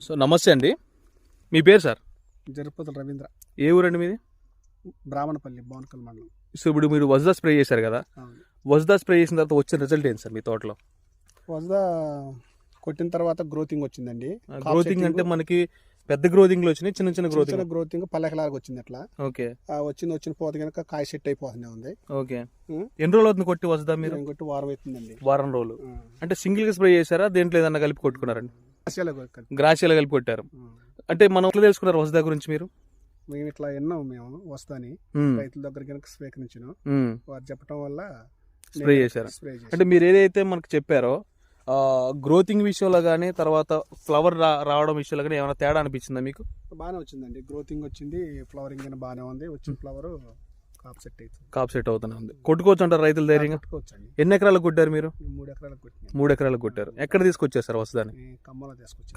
So నమస్తే అండి. మీ పేరు సార్? జరుపతుల రవీంద్ర. ఏ ఊరండి మీది? బ్రాహ్మణపల్లి బోనకల్ మండలం. సో ఇప్పుడు మీరు వజ్దా స్ప్రే చేశారు కదా. వజ్దా స్ప్రే చేసిన తర్వాత వచ్చిన రిజల్ట్ ఏంటి సార్ మీ తోటలో? వజదా కొట్టిన తర్వాత గ్రోతింగ్ వచ్చిందండి. గ్రోతింగ్ అంటే మనకి పెద్ద గ్రోతింగ్లు వచ్చినాయి చిన్న చిన్న గ్రోతింగ్ గ్రోతింగ్ పల్లెకలాగా వచ్చింది అట్లా. ఓకే. ఆ వచ్చింది వచ్చిన పోతే కనుక కాయ సెట్ అయిపోతుంది ఉంది. ఓకే. ఎన్ని రోజులు అవుతుంది కొట్టి వజ్దా మీరు? ఇంకొట్టి వారం అవుతుందండి. వారం రోజులు. అంటే సింగిల్గా స్ప్రే చేశారా? దేంట్లో ఏదన్నా కలిపి కొట్టుకున్నారండి. గ్రాసియాలు కలిపి కొట్టారు. అంటే మనం ఎట్లా తెలుసుకున్నారు వజ్దా గురించి మీరు? మేము ఇట్లా ఎన్నో మేము వస్తాని. రైతుల దగ్గర కనుక స్వీకరించిన. వారు చెప్పడం వల్ల స్ప్రే చేశారా? అంటే మీరు ఏదైతే మనకు చెప్పారో గ్రోతింగ్ విషయంలో కానీ తర్వాత ఫ్లవర్ రావడం విషయంలో కానీ ఏమైనా తేడా అనిపించిందా మీకు? బాగానే వచ్చిందండి. గ్రోతింగ్ వచ్చింది ఫ్లవరింగ్ అయినా బాగానే ఉంది. వచ్చిన ఫ్లవర్ కాప్ సెట్ అవుతుంది. కాప్ సెట్ అవుతూనే ఉంది. కొట్టుకోవచ్చు అంటారు రైతులు ధైర్యంగా? కొట్టుకోవచ్చండి. ఎన్ని ఎకరాలకు కొట్టారు మీరు? మూడు ఎకరాలకు కొట్టినాం. మూడు ఎకరాలకు కొట్టారు. ఎక్కడ తీసుకొచ్చారు సార్ వస్తుందని కమ్మలో తీసుకొచ్చాం.